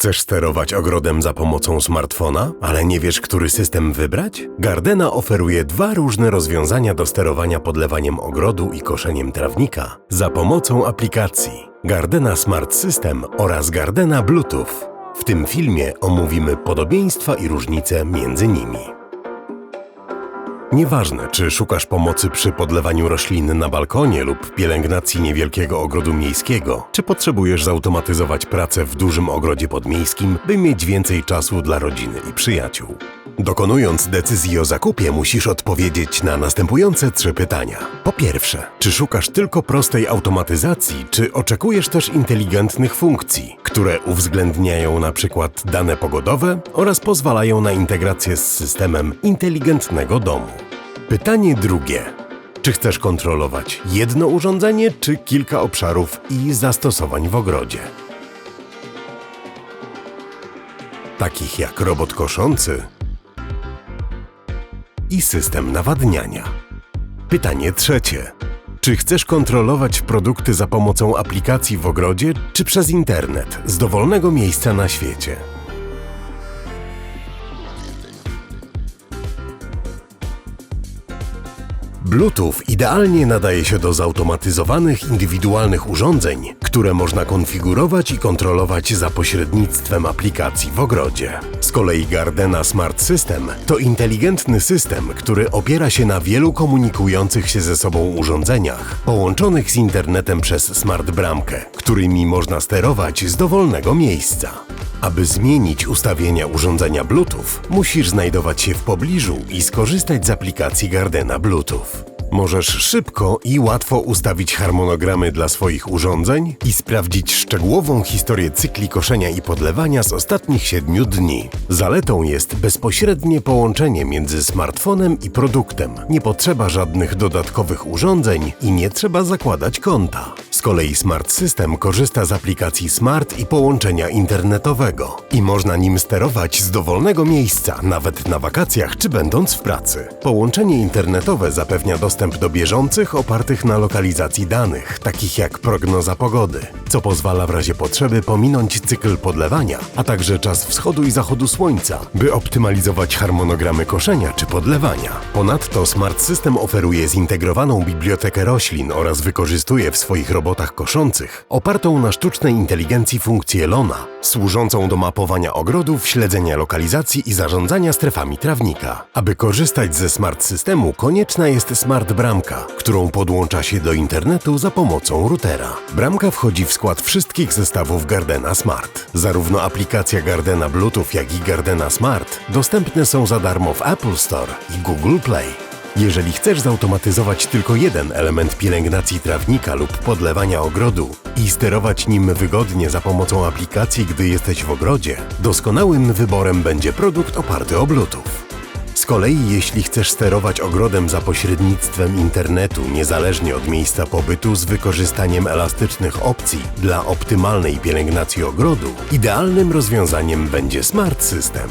Chcesz sterować ogrodem za pomocą smartfona, ale nie wiesz, który system wybrać? Gardena oferuje dwa różne rozwiązania do sterowania podlewaniem ogrodu i koszeniem trawnika za pomocą aplikacji Gardena Smart System oraz Gardena Bluetooth. W tym filmie omówimy podobieństwa i różnice między nimi. Nieważne, czy szukasz pomocy przy podlewaniu roślin na balkonie lub pielęgnacji niewielkiego ogrodu miejskiego, czy potrzebujesz zautomatyzować pracę w dużym ogrodzie podmiejskim, by mieć więcej czasu dla rodziny i przyjaciół. Dokonując decyzji o zakupie, musisz odpowiedzieć na następujące trzy pytania. Po pierwsze, czy szukasz tylko prostej automatyzacji, czy oczekujesz też inteligentnych funkcji, które uwzględniają przykład dane pogodowe oraz pozwalają na integrację z systemem inteligentnego domu? Pytanie drugie. Czy chcesz kontrolować jedno urządzenie, czy kilka obszarów i zastosowań w ogrodzie? Takich jak robot koszący i system nawadniania. Pytanie trzecie. Czy chcesz kontrolować produkty za pomocą aplikacji w ogrodzie, czy przez internet z dowolnego miejsca na świecie? Bluetooth idealnie nadaje się do zautomatyzowanych, indywidualnych urządzeń, które można konfigurować i kontrolować za pośrednictwem aplikacji w ogrodzie. Z kolei Gardena Smart System to inteligentny system, który opiera się na wielu komunikujących się ze sobą urządzeniach, połączonych z internetem przez smart bramkę, którymi można sterować z dowolnego miejsca. Aby zmienić ustawienia urządzenia Bluetooth, musisz znajdować się w pobliżu i skorzystać z aplikacji Gardena Bluetooth. Możesz szybko i łatwo ustawić harmonogramy dla swoich urządzeń i sprawdzić szczegółową historię cykli koszenia i podlewania z ostatnich 7 dni. Zaletą jest bezpośrednie połączenie między smartfonem i produktem. Nie potrzeba żadnych dodatkowych urządzeń i nie trzeba zakładać konta. Z kolei Smart System korzysta z aplikacji Smart i połączenia internetowego i można nim sterować z dowolnego miejsca, nawet na wakacjach czy będąc w pracy. Połączenie internetowe zapewnia dostęp do bieżących opartych na lokalizacji danych, takich jak prognoza pogody, co pozwala w razie potrzeby pominąć cykl podlewania, a także czas wschodu i zachodu słońca, by optymalizować harmonogramy koszenia czy podlewania. Ponadto Smart System oferuje zintegrowaną bibliotekę roślin oraz wykorzystuje w swoich robotach koszących opartą na sztucznej inteligencji funkcję Lona, służącą do mapowania ogrodów, śledzenia lokalizacji i zarządzania strefami trawnika. Aby korzystać ze Smart Systemu konieczna jest Smart Bramka, którą podłącza się do internetu za pomocą routera. Bramka wchodzi w skład wszystkich zestawów Gardena Smart. Zarówno aplikacja Gardena Bluetooth, jak i Gardena Smart dostępne są za darmo w Apple Store i Google Play. Jeżeli chcesz zautomatyzować tylko jeden element pielęgnacji trawnika lub podlewania ogrodu i sterować nim wygodnie za pomocą aplikacji, gdy jesteś w ogrodzie, doskonałym wyborem będzie produkt oparty o Bluetooth. Z kolei, jeśli chcesz sterować ogrodem za pośrednictwem internetu, niezależnie od miejsca pobytu, z wykorzystaniem elastycznych opcji dla optymalnej pielęgnacji ogrodu, idealnym rozwiązaniem będzie Smart System.